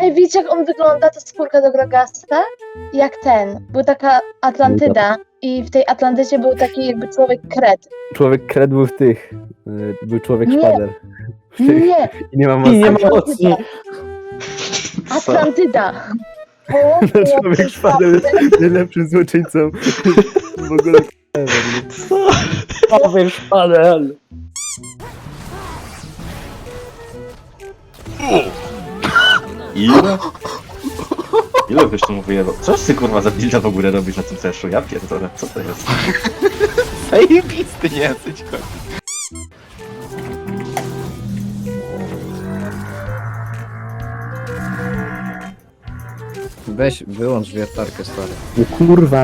Ej, wiecie jak on wygląda, ta skórka do Grogasta? Jak ten. Był taka Atlantyda i w tej Atlantydzie był taki jakby człowiek kret. Człowiek kred był w tych. y, Był człowiek Nie. szpader. W tych. Nie, I nie ma I mocy. nie ma mocy. Atlantyda. O, No, człowiek szpader jest najlepszym złoczyńcą w ogóle. nie? Człowiek szpadel. Ile? Ile byś tu wyjebał? Co ty kurwa za dilda w ogóle robisz na tym ceszu? Ja pierdolę, co to jest? Zajebisty nie jesteś, koń. Weź, wyłącz wiertarkę, stary. No kurwa,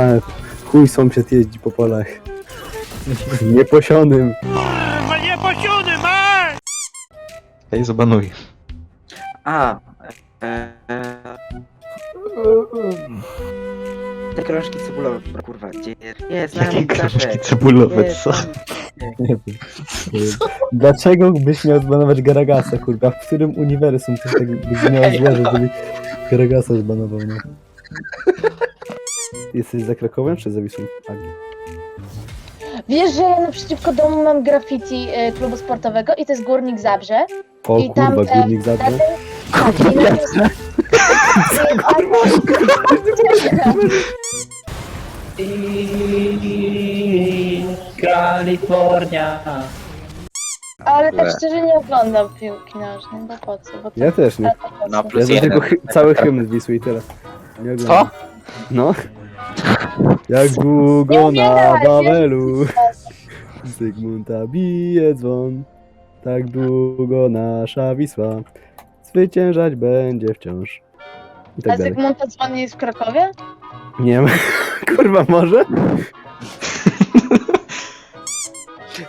chuj sąsiad jeździ po polach. Nieposionym. Ej, zabanuj. A, e, e, te krążki cebulowe, kurwa, gdzie jest? Jest, na Jakie krążki cebulowe, Jest, co? Nie wiem. Dlaczego byś miał zbanować Garagasa, kurwa? W którym uniwersum ty tak byś miał zwierzę, żeby Garagasa zbanował, nie? Jesteś za Krakowem czy za Wisłą? Agi. Wiesz, że ja naprzeciwko domu mam graffiti e, klubu sportowego i to jest Górnik Zabrze. O I tam, kurwa, e, górnik zabrze. Tak, i na tym- Kalifornia. Ale tak szczerze nie oglądam piłki nożnej, bo po co? Bo to Ja też nie. Ja plus znam jeden. tylko chy- cały hymn z Wisły i tyle. Nie oglądam. No. Jak długo na Wawelu Zygmunta bije dzwon Tak długo nasza Wisła Zwyciężać będzie wciąż I A tak dalej. Zygmunta dzwoni jest w Krakowie? Nie wiem. Kurwa, może?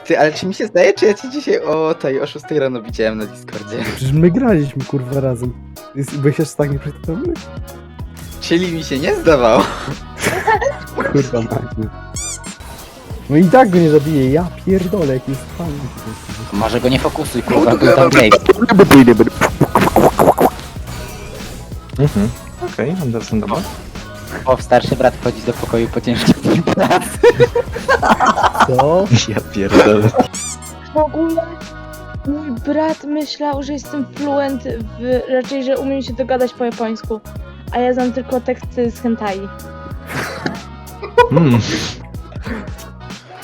Ty, ale czy mi się zdaje, czy ja cię dzisiaj o tej, o 6 rano widziałem na Discordzie? Przecież my graliśmy kurwa razem. Jest, byłeś jeszcze tak nieprzytomny? Czyli mi się nie zdawało. Kurwa, Magdy. No i tak go nie zabiję, ja pierdolę, jaki jest fajny. Może go nie fokusuj, kurwa, był tam. Mhm. Okej, Anderson, dobra. O, starszy brat wchodzi do pokoju po ciężkim pracy. Co? Ja pierdolę. W ogóle mój brat myślał, że jestem fluent w... raczej, że umiem się dogadać po japońsku. A ja znam tylko teksty z hentai. Hmm.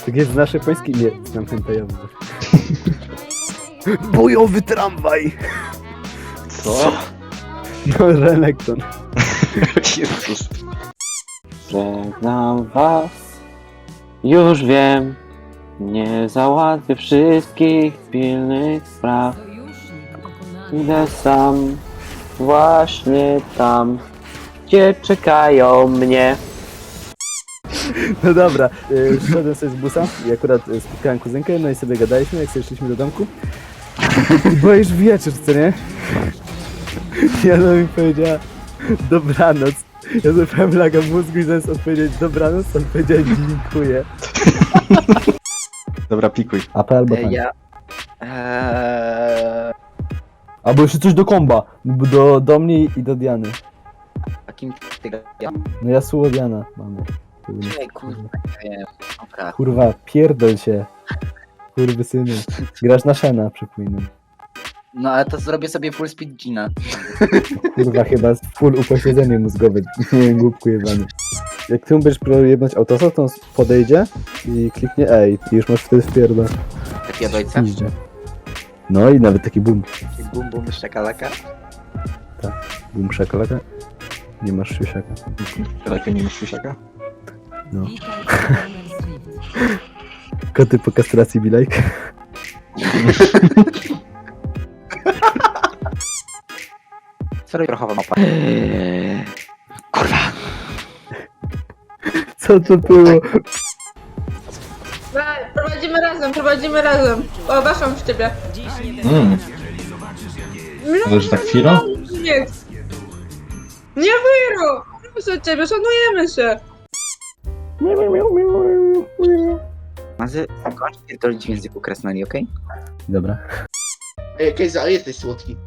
Tak jest nasze japoński? Nie, znam hentajowy. Bojowy tramwaj! Co? No, Renekton. Jezus. Żegnam was, już wiem, nie załatwię wszystkich pilnych spraw. Idę sam, właśnie tam, gdzie czekają mnie. No dobra, y, szedłem sobie z busa i akurat y, spotkałem kuzynkę, no i sobie gadaliśmy, jak sobie szliśmy do domku. I była już wieczór, co nie? I ona mi powiedziała dobranoc. Ja zupełnie laga w mózgu i zamiast odpowiedzieć dobranoc, on powiedział dziękuję. Dobra, pikuj. AP albo E, Ja... Eee, Albo jeszcze coś do komba. Do, do mnie i do Diany. a kim ty ja? No ja słowo Diana mamy. Kurwa, nie wiem. Dobra. Kurwa, pierdol się. Kurwy syny. Grasz na Shena, przypominam. No ale to zrobię sobie full speed Gina. Kurwa, chyba jest full upośledzenie mózgowe. Nie wiem, głupku jebany. Jak ty będziesz próbować autosa, to on podejdzie i kliknie ej i już masz wtedy wpierdol. Taki jadojca. Piździe. No i nawet taki bum. Bum bum szakalaka. Bum szakalaka. Nie masz siusiaka. Tak, nie masz siusiaka? No. Koty po kastracji be Co to było? Prowadzimy razem, prowadzimy razem. O, weszłam w ciebie. Hmm. Ale że tak chwilę? Nie. Nie wyro! Proszę ciebie, szanujemy się. Mazy, kończ pierdolić w języku krasnali, okej? Dobra. Ej, Kejza, ale jesteś słodki.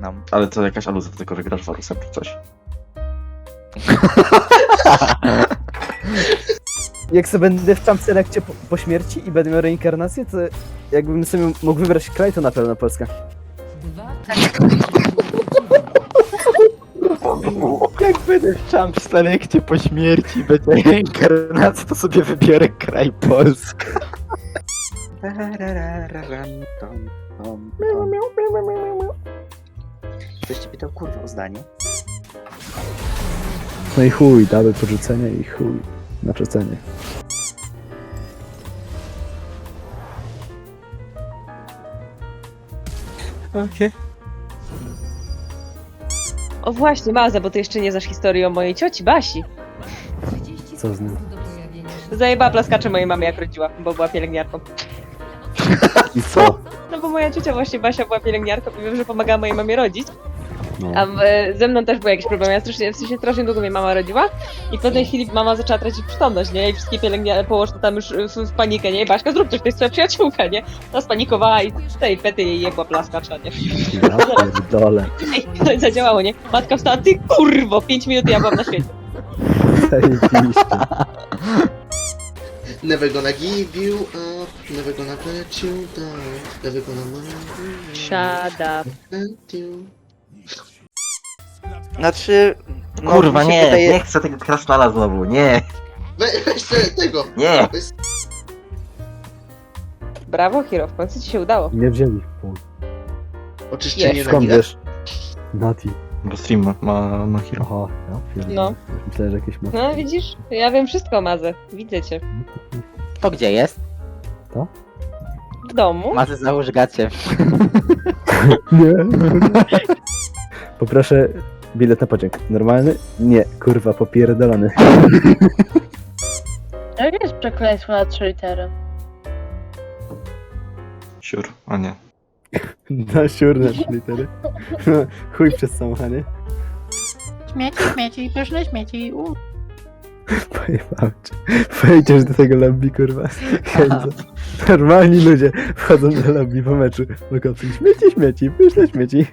No. Ale to jakaś aluzja do tego, że grasz w Varusem czy coś. Jak sobie będę w tam selekcie po, po śmierci i będę miał reinkarnację, to jakbym sobie mógł wybrać kraj, to na pewno Polska. Jak będę w Champ Selekcie po śmierci będzie reinkarnacja, to sobie wybiorę kraj Polski. Ktoś cię pytał kurwa o zdanie? No i chuj, dały porzucenie i chuj, na przecenie. O właśnie, Maza, bo ty jeszcze nie znasz historii o mojej cioci Basi. Co z nim? Zajebała plaskacze mojej mamy jak rodziła, bo była pielęgniarką. I co? No bo moja ciocia właśnie Basia była pielęgniarką i wiem, że pomagała mojej mamie rodzić. No. A e, ze mną też był jakiś problem. Ja strasznie, w sensie strasznie długo mnie mama rodziła i w pewnej chwili mama zaczęła tracić przytomność, nie? I wszystkie pielęgniarki położone tam już w, w panikę, nie? Baśka, zrób coś, to jest twoja przyjaciółka, nie? Ona spanikowała i z tej pety jej jebła plaskacza, nie? Ja pierdolę. Ej, no i zadziałało, nie? Matka wstała, ty kurwo, 5 minut i ja byłam na świecie. Zajebiście. Never gonna give you up, never gonna let you down, never gonna mind Shut up. let you. Znaczy... no, Kurwa, mi się nie, wydaje- nie chcę tego krasnala znowu, nie, We, weź te- tego! nie! Weź, Brawo, Hiro, w końcu ci się udało. Nie wzięli w pół. oczyszczenie na Skąd wiesz? Nati. Bo stream ma, ma, ma hero. Aha, ja pierdolę. No. Myślałem, że jakieś ma... No widzisz? Ja wiem wszystko o Mazę. Widzę cię. To gdzie jest? W domu. Mazy załóż gacie. Nie. Poproszę bilet na pociąg. Normalny? Nie, kurwa, popierdolony. Jakie jest przekleństwo na trzy litery? Siur, a nie. Na siurne litery. Chuj przez samochanie. Śmieci, śmieci, pyszne śmieci. U. Pojebałem cię. Wejdziesz do tego lobby, kurwa. Normalni ludzie wchodzą do lobby po meczu. Kopci śmieci, śmieci, pyszne śmieci.